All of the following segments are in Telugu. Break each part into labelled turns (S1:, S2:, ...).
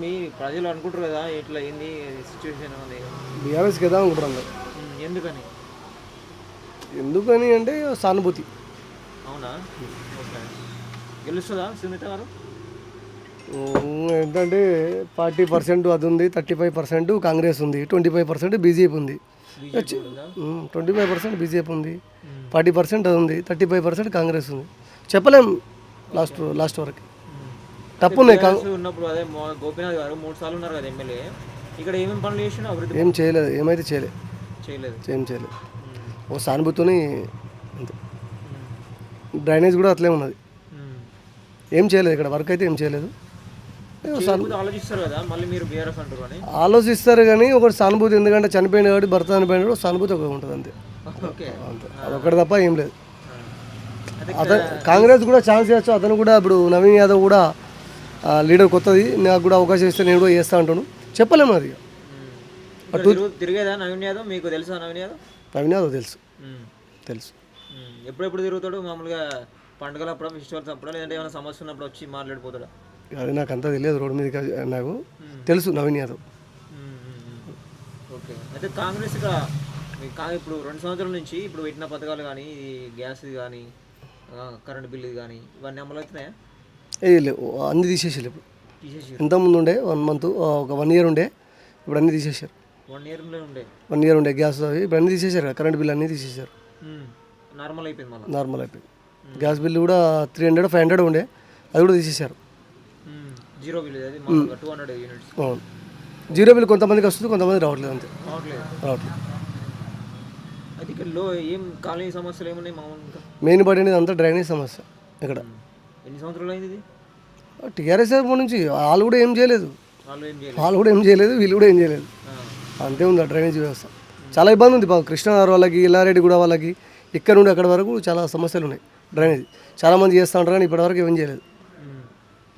S1: మీ ప్రజలు అనుకుంటారు కదా ఇట్లా ఏంది సిచ్యువేషన్ అని.
S2: బీఆర్ఎస్కి కదా అనుకుంటారు
S1: ఎందుకని?
S2: ఎందుకని అంటే సానుభూతి.
S1: అవునా? ఓకే. గెలుస్తుందా సునీత గారు?
S2: ఏంటంటే ఫార్టీ పర్సెంట్ అది ఉంది థర్టీ ఫైవ్ పర్సెంట్ కాంగ్రెస్ ఉంది ట్వంటీ ఫైవ్ పర్సెంట్ బీజేపీ ఉంది.
S1: బీజేపీ ఉందా?
S2: ట్వంటీ ఫైవ్ పర్సెంట్ బీజేపీ ఉంది ఫార్టీ పర్సెంట్ అది ఉంది థర్టీ ఫైవ్ పర్సెంట్ కాంగ్రెస్ ఉంది. చెప్పలేం లాస్ట్ లాస్ట్ వరకు. తప్పు
S1: ఉన్నప్పుడు అదే గోపీనాథ్ గారు మూడు సార్లు ఉన్నారు కదా ఎమ్మెల్యే. ఇక్కడ ఏమేమి పనులు చేసినా అభివృద్ధి
S2: ఏం చేయలేదు ఏమైతే చేయలేదు
S1: చేయలేదు.
S2: ఏం చేయలేదు ఓ సానుభూతిని అంతే. డ్రైనేజ్ కూడా అట్లే ఉన్నది. ఏం చేయలేదు ఇక్కడ వర్క్ అయితే ఏం చేయలేదు.
S1: ఆలోచిస్తారు
S2: కానీ ఒకటి సానుభూతి ఎందుకంటే చనిపోయిన కాబట్టి భర్త చనిపోయినాడు సానుభూతి ఒకటి ఉంటుంది అంతే.
S1: ఓకే.
S2: అంతే. అదొక్కటి తప్ప ఏం లేదు. అతను కాంగ్రెస్ కూడా ఛాన్స్ ఇవ్వచ్చు అతను కూడా ఇప్పుడు నవీన్ యాదవ్ కూడా లీడర్ కొత్తది. నాకు కూడా అవకాశం ఇస్తే నేను కూడా చేస్తా అంటాను చెప్పలేము అది.
S1: తిరిగేదా నవీన్ యాదవ్? మీకు తెలుసా నవీన్ యాదవ్?
S2: నవీన్ యాదవ్ తెలుసు. తెలుసు.
S1: ఎప్పుడెప్పుడు తిరుగుతాడు? మామూలుగా పండుగలు అప్పుడు ఫెస్టివల్స్ అప్పుడు లేదంటే ఏమైనా సమస్య ఉన్నప్పుడు వచ్చి మాట్లాడిపోతాడా?
S2: అది నాకు అంతా తెలియదు రోడ్డు మీద నాకు. తెలుసు నవీన్ యాదవ్.
S1: ఓకే. అయితే కాంగ్రెస్ ఇప్పుడు రెండు సంవత్సరాల నుంచి ఇప్పుడు పెట్టిన పథకాలు కానీ గ్యాస్ కానీ కరెంట్ బిల్లు కానీ ఇవన్నీ అమలు అవుతున్నాయా?
S2: ఏ లేవు అన్ని తీసేసారు ఇప్పుడు.
S1: తీసేసి
S2: ఇంతకుముందు ఉండే వన్ మంత్ ఒక వన్ ఇయర్ ఉండే ఇప్పుడు అన్ని తీసేసారు
S1: వన్ ఇయర్లో ఉండే
S2: వన్ ఇయర్ ఉండే గ్యాస్ అవి ఇప్పుడు అన్ని తీసేశారు కదా, కరెంట్ బిల్ అన్నీ తీసేశారు
S1: నార్మల్ అయిపోయింది
S2: నార్మల్ అయిపోయింది. గ్యాస్ బిల్ కూడా త్రీ హండ్రెడ్ ఫైవ్ హండ్రెడ్ ఉండే అది కూడా తీసేశారు
S1: జీరో బిల్
S2: అవును. జీరో బిల్ కొంతమందికి వస్తుంది కొంతమంది రావట్లేదు అంతే. రావట్లేదు. మెయిన్ పడి అనేది అంతా డ్రైనేజ్ సమస్య ఇక్కడ.
S1: ఎన్ని సంవత్సరాలు అయింది ఇది?
S2: టీఆర్ఎస్ నుంచి వాళ్ళు కూడా ఏం చేయలేదు.
S1: వాళ్ళు
S2: కూడా ఏం చేయలేదు వీళ్ళు కూడా ఏం చేయలేదు. అంతే ఉంది ఆ డ్రైనేజ్ వ్యవస్థ. చాలా ఇబ్బంది ఉంది బాబు. కృష్ణానగర్ వాళ్ళకి ఇల్లారెడ్డి కూడా వాళ్ళకి ఇక్కడ నుండి అక్కడ వరకు చాలా సమస్యలు ఉన్నాయి డ్రైనేజ్. చాలా మంది చేస్తూ ఉంటారు కానీ ఇప్పటివరకు ఏం చేయలేదు.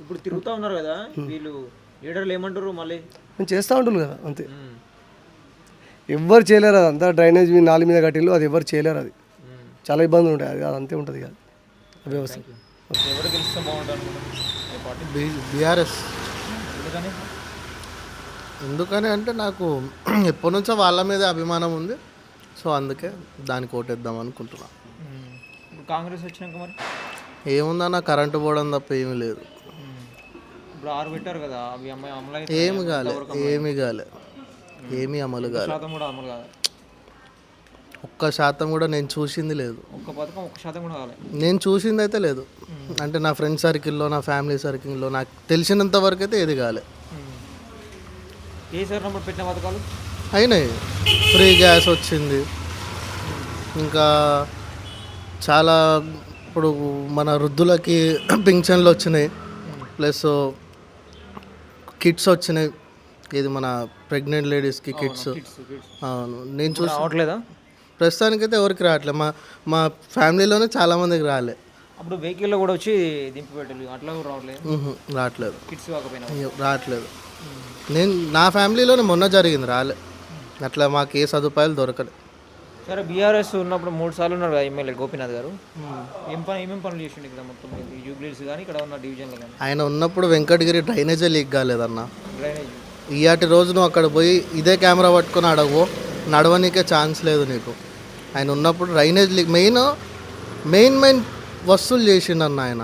S1: ఇప్పుడు తిరుగుతూ ఉన్నారు కదా వీళ్ళు లీడర్లు ఏమంటారు మళ్ళీ?
S2: నేను చేస్తూ ఉంటుంది కదా అంతే. ఎవ్వరు చేయలేరు అది అంతా డ్రైనేజ్ మీ నాలుగు మీద కట్టిల్లు అది ఎవరు చేయలేరు అది. చాలా ఇబ్బందులు ఉంటాయి అది అది అంతే ఉంటుంది కదా వ్యవస్థ.
S1: ఎవరు గెలిస్తే బాగుంటుంది
S3: బీఆర్ఎస్.
S1: ఎందుకని?
S3: ఎందుకని అంటే నాకు ఎప్పటి నుంచో వాళ్ళ మీద అభిమానం ఉంది. సో అందుకే దానికి ఓటేద్దాం అనుకుంటున్నా.
S1: ఇప్పుడు కాంగ్రెస్ వచ్చినాక మరి?
S3: ఏముందన్న కరెంటు పోవడం తప్ప ఏమీ లేదు.
S1: ఉమ్. ఇప్పుడు ఆరు పెట్టారు కదా అవి అమలు
S3: ఏమి కాలే ఏమీ కాలే. ఏమీ అమలు కాలే.
S1: అమలు కాదు
S3: ఒక్క శాతం కూడా నేను చూసింది లేదు.
S1: ఒక్క పథకం ఒక్క శాతం కూడా కావాలి
S3: నేను చూసింది అయితే లేదు. అంటే నా ఫ్రెండ్ సర్కిల్లో నా ఫ్యామిలీ సర్కిల్లో నాకు తెలిసినంత వరకు అయితే ఏది కాలే.
S1: కేసీఆర్ నంబర్ పెట్టిన పథకాలు?
S3: అయినాయి. ఫ్రీ గ్యాస్ వచ్చింది. ఇంకా చాలా ఇప్పుడు మన వృద్ధులకి పింఛన్లు వచ్చినాయి. ప్లస్ కిట్స్ వచ్చినాయి. ఇది మన ప్రెగ్నెంట్ లేడీస్కి కిట్స్. అవును. నేను చూసి
S1: రావట్లేదా?
S3: ప్రస్తుతానికైతే ఎవరికి రావట్లే. మా మా ఫ్యామిలీలోనే చాలామందికి రాలే.
S1: అప్పుడు వెహికల్లో కూడా వచ్చి దింపి పెట్టాలి అట్లా కూడా రావట్లేదు.
S3: ఉహు, రావట్లేదు.
S1: కిడ్స్ కాకపోయినా
S3: అయ్యో, రావట్లేదు. నేను నా ఫ్యామిలీలోనే మొన్న జరిగింది రాలే. అట్లా మాకు ఏ సదుపాయాలు దొరకలేదు
S1: సరే బీఆర్ఎస్ ఉన్నప్పుడు మూడు సార్లు ఉన్నారు కదా ఎమ్మెల్యే గోపీనాథ్ గారు. ఏం పని పనులు చేసిండు ఇక్కడ మొత్తం ఈ జూబ్లీస్ కానీ ఇక్కడ ఉన్న డివిజన్లో కానీ
S3: ఆయన ఉన్నప్పుడు వెంకటగిరి డ్రైనేజే లీక్ కాలేదన్న.
S1: డ్రైనేజ్.
S3: ఇయాటి రోజు నువ్వు అక్కడ పోయి ఇదే కెమెరా పట్టుకొని అడగవు నడవనీకే ఛాన్స్ లేదు నీకు. ఆయన ఉన్నప్పుడు drainage leak main main main వస్తువులు చేసిండన్న ఆయన.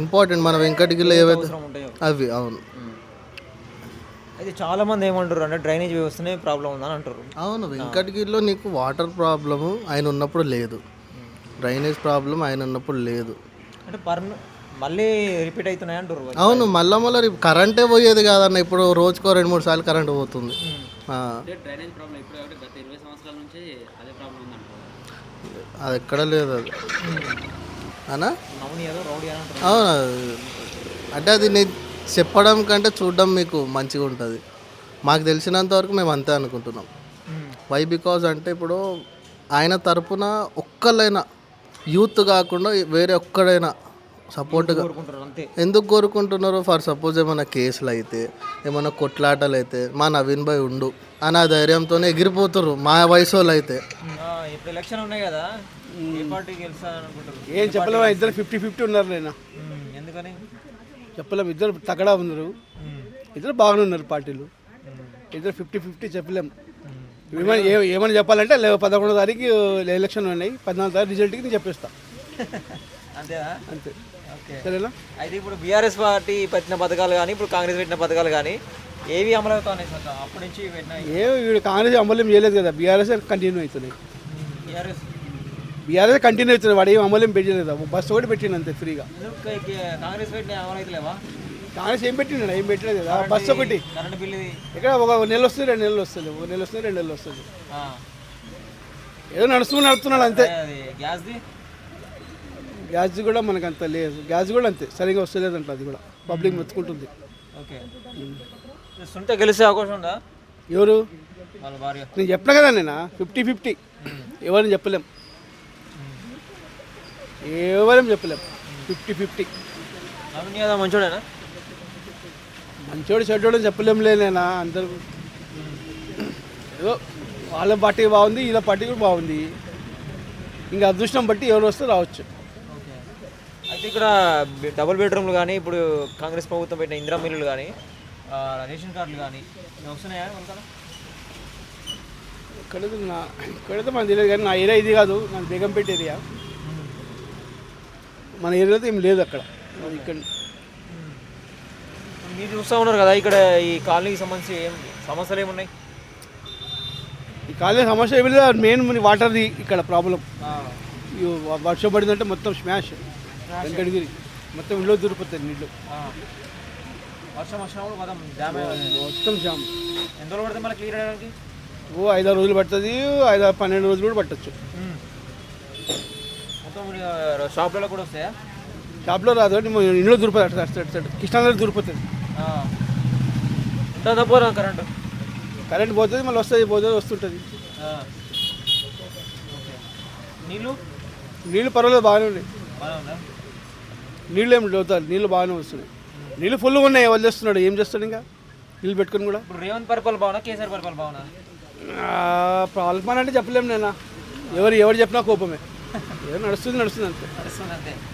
S1: ఇంపార్టెంట్
S3: మన వెంకటగిరిలో ఏవైతే అవి అవును.
S1: అయితే చాలా మంది ఏమంటారు అంటే డ్రైనేజ్ వ్యవస్థనే ప్రాబ్లం ఉందని అంటారు
S3: అవును వెంకటగిరిలో నీకు వాటర్ ప్రాబ్లము ఆయన ఉన్నప్పుడు లేదు. డ్రైనేజ్ ప్రాబ్లం ఆయన ఉన్నప్పుడు లేదు.
S1: అంటే పర్ మళ్ళీ రిపీట్ అవుతున్నాయి అంటారు
S3: అవును మళ్ళా మళ్ళీ కరెంటే పోయేది కాదన్న ఇప్పుడు రోజుకో రెండు మూడు సార్లు కరెంట్ పోతుంది. ఆ.
S4: డ్రైనేజ్ ప్రాబ్లం ఇప్పుడు కాబట్టి గత ఇరవై సంవత్సరాల నుంచి అదే ప్రాబ్లం ఉందంటారు
S3: అది ఎక్కడ లేదు అది. అనా? అవును అంటే అది నేను చెప్పడం కంటే చూడడం మీకు మంచిగా ఉంటుంది. మాకు తెలిసినంత వరకు మేము అంతే అనుకుంటున్నాం. వై బికాజ్ అంటే ఇప్పుడు ఆయన తరపున ఒక్కళ్ళైనా యూత్ కాకుండా వేరే ఒక్కడైనా సపోర్ట్గా
S1: అంతే.
S3: ఎందుకు కోరుకుంటున్నారు? ఫర్ సపోజ్ ఏమైనా కేసులు అయితే ఏమైనా కొట్లాటలు అయితే మా నవీన్ భాయ్ ఉండు అని ఆ ధైర్యంతోనే ఎగిరిపోతారు మా వయసు వాళ్ళు అయితే
S1: ఆ, ఇప్పుడు ఎలక్షన్ ఉన్నాయి కదా ఏ పార్టీ
S5: చెప్పలేము ఇద్దరు ఫిఫ్టీ ఫిఫ్టీ ఉన్నారు నేను.
S1: ఎందుకని?
S5: చెప్పలేం ఇద్దరు తగడా ఉన్నారు. ఇద్దరు బాగానే ఉన్నారు పార్టీలు. ఇద్దరు ఫిఫ్టీ ఫిఫ్టీ చెప్పలేం. ఏమని ఏమని చెప్పాలంటే పదకొండో తారీఖు ఎలక్షన్ ఉన్నాయి పద్నాలుగు తారీఖు రిజల్ట్కి నేను చెప్పేస్తా.
S1: అంతేనా?
S5: అంతే.
S1: ఓకే
S5: సరేనా?
S1: అయితే ఇప్పుడు బీఆర్ఎస్ పార్టీ పెట్టిన పథకాలు కానీ ఇప్పుడు కాంగ్రెస్ పెట్టిన పథకాలు కానీ ఏవి అమలు అవుతాయి సార్? అప్పటి నుంచి పెట్టిన
S5: ఏ వీడు కాంగ్రెస్ అమలు చేయలేదు కదా. బీఆర్ఎస్ కంటిన్యూ అవుతున్నాయి.
S1: బీఆర్ఎస్?
S5: బీఆర్ఎస్ కంటిన్యూ అవుతుంది వాడు ఏం అమలు ఏం పెట్టలేదు. బస్సు కూడా పెట్టిండు అంతే ఫ్రీగా.
S1: కాంగ్రెస్ పెట్టిన అమలు అవుతలేవా
S5: కాంగ్రెస్ ఏం పెట్టిండు ఏం పెట్టలేదు కదా. బస్సు ఒకటి. ఇక్కడ ఒక నెల వస్తుంది రెండు నెలలు వస్తుంది. ఒక నెల వస్తుంది రెండు నెలలు వస్తుంది. ఏదో నడుస్తూ నడుస్తున్నాడు అంతే.
S1: గ్యాస్ది
S5: గ్యాస్ కూడా మనకు అంత లేదు. గ్యాస్ కూడా అంతే. సరిగా వస్తలేదంట అది కూడా. Public మెచ్చుకుంటుంది
S1: okay. సుంట గెలిచే అవకాశం ఉందా?
S5: ఎవరు? నేను చెప్పిన కదా నేను? Fifty fifty. ఎవరిని చెప్పలేం. ఎవరేం చెప్పలేం. Fifty fifty.
S1: మంచోడేనా?
S5: మంచోడు చెడ్డోడు అని చెప్పలేం లేనేనా అందరు. ఏదో వాళ్ళ పార్టీ బాగుంది వీళ్ళ పార్టీ కూడా బాగుంది. ఇంకా అదృష్టం బట్టి ఎవరు వస్తే రావచ్చు.
S1: అయితే ఇక్కడ డబుల్ బెడ్రూమ్లు కానీ ఇప్పుడు కాంగ్రెస్ ప్రభుత్వం పెట్టిన ఇందిరా మిల్లులు కానీ రేషన్ కార్డులు కానీ వస్తున్నాయా
S5: ఇక్కడైతే నా ఇక్కడైతే మనకు తెలియదు కానీ నా ఏరియా ఇది కాదు. నా బేగంపేట ఏరియా. మన ఏరియాలో ఏం లేదు అక్కడ. ఇక్కడ
S1: మీరు చూస్తూ ఉన్నారు కదా ఇక్కడ ఈ కాలనీకి సంబంధించి ఏం సమస్యలు ఏమున్నాయి?
S5: ఈ కాలేజ్ సమస్య ఏమి లేదు. మెయిన్ వాటర్ది ఇక్కడ ప్రాబ్లం. వర్షం పడిందంటే మొత్తం స్మాష్. వెంకటగిరి. మొత్తం ఇంట్లో దూరిపోతాయి నీళ్ళు.
S1: వర్షం వచ్చినప్పుడు మొత్తం
S5: మొత్తం జామ్.
S1: ఎంత రోజులు పడితే మళ్ళీ క్లియర్ అయ్యడానికి
S5: ఓ ఐదారు రోజులు పడుతుంది ఐదారు పన్నెండు రోజులు కూడా పట్టచ్చు.
S1: మొత్తం షాప్లలో కూడా వస్తాయా?
S5: షాప్లో రాదు ఇంట్లో దూరిపోతుంది అటు అటు అటు అటు కృష్ణానగర్ దూరిపోతుంది.
S1: ఉంటుందా పోరా కరెంటు?
S5: కరెంట్ పోతుంది మళ్ళీ వస్తుంది పోతుంది వస్తుంటుంది.
S1: నీళ్ళు?
S5: నీళ్ళు పర్వాలేదు బాగానే ఉన్నాయి. నీళ్ళు ఏం లేవుతారు నీళ్ళు బాగానే వస్తున్నాయి. నీళ్ళు ఫుల్గా ఉన్నాయి. వాళ్ళు చేస్తున్నాడు? ఏం చేస్తాడు ఇంకా? నీళ్ళు పెట్టుకొని కూడా?
S1: ఇప్పుడు రేవంత్ పరిపాలన బాగున్నా కేసీఆర్ పరిపాలన బాగున్నా
S5: ప్రాబ్లం అంటే చెప్పలేము నేను. ఎవరు ఎవరు చెప్పినా కోపమే. ఏదో నడుస్తుంది నడుస్తుంది
S1: అంతే.